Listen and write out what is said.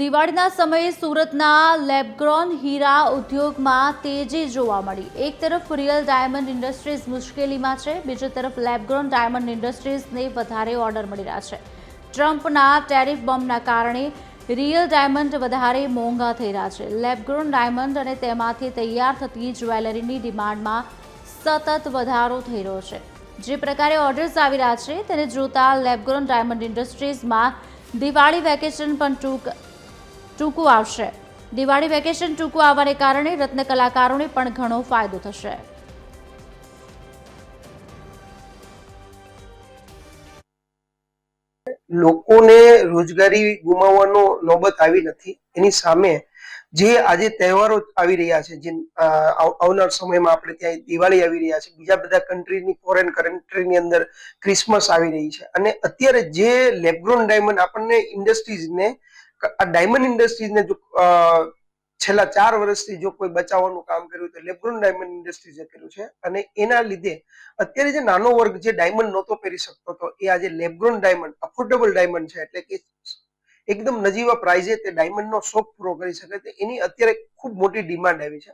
દિવાળીના સમયે સુરતના લેબગ્રોન હીરા ઉદ્યોગમાં તેજી જોવા મળી. એક તરફ રિયલ ડાયમંડ ઇન્ડસ્ટ્રીઝ મુશ્કેલીમાં છે, બીજી તરફ લેબગ્રોન ડાયમંડ ઇન્ડસ્ટ્રીઝને વધારે ઓર્ડર મળી રહ્યા છે. ટ્રમ્પના ટેરિફ બોમ્બના કારણે રિયલ ડાયમંડ વધારે મોંઘા થઈ રહ્યા છે. લેબગ્રોન ડાયમંડ અને તેમાંથી તૈયાર થતી જ્વેલરીની ડિમાન્ડમાં સતત વધારો થઈ રહ્યો છે. જે પ્રકારે ઓર્ડર્સ આવી રહ્યા છે, તેને જોતા લેબગ્રોન ડાયમંડ ઇન્ડસ્ટ્રીઝમાં દિવાળી વેકેશન પણ ટૂંક ટૂંકું આવશે. દિવાળી વેકેશન ટૂંકું આવવાને કારણે રત્ન કલાકારોને પણ ઘણો ફાયદો થશે. લોકોને રોજગારી ગુમાવવાનો નોબત આવી નથી. એની સામે જે આજે તહેવારો આવી રહ્યા છે, જે આવનાર સમયમાં આપણે ત્યાં દિવાળી આવી રહ્યા છે, બીજા બધા કન્ટ્રીની ફોરેન કન્ટ્રીની અંદર ક્રિસમસ આવી રહી છે. અને અત્યારે જે લેબ્રોન ડાયમંડ આપણને ઇન્ડસ્ટ્રીઝને આ ડાયમંડ ઇન્ડસ્ટ્રીઝને જો છેલ્લા ચાર વર્ષથી જો કોઈ બચાવવાનું કામ કર્યું તો લેબ્રોન ડાયમંડ ઇન્ડસ્ટ્રીઝે કર્યું છે. અને એના લીધે અત્યારે જે નાનો વર્ગ જે ડાયમંડ નહોતો પહેરી શકતો હતો એ આજે લેબ્રોન ડાયમંડ અફોર્ડેબલ ડાયમંડ છે. એટલે કે એકદમ નજીવા પ્રાઇઝે તે ડાયમંડનો શોખ પૂરો કરી શકે તે એની અત્યારે ખૂબ મોટી ડિમાન્ડ આવી છે.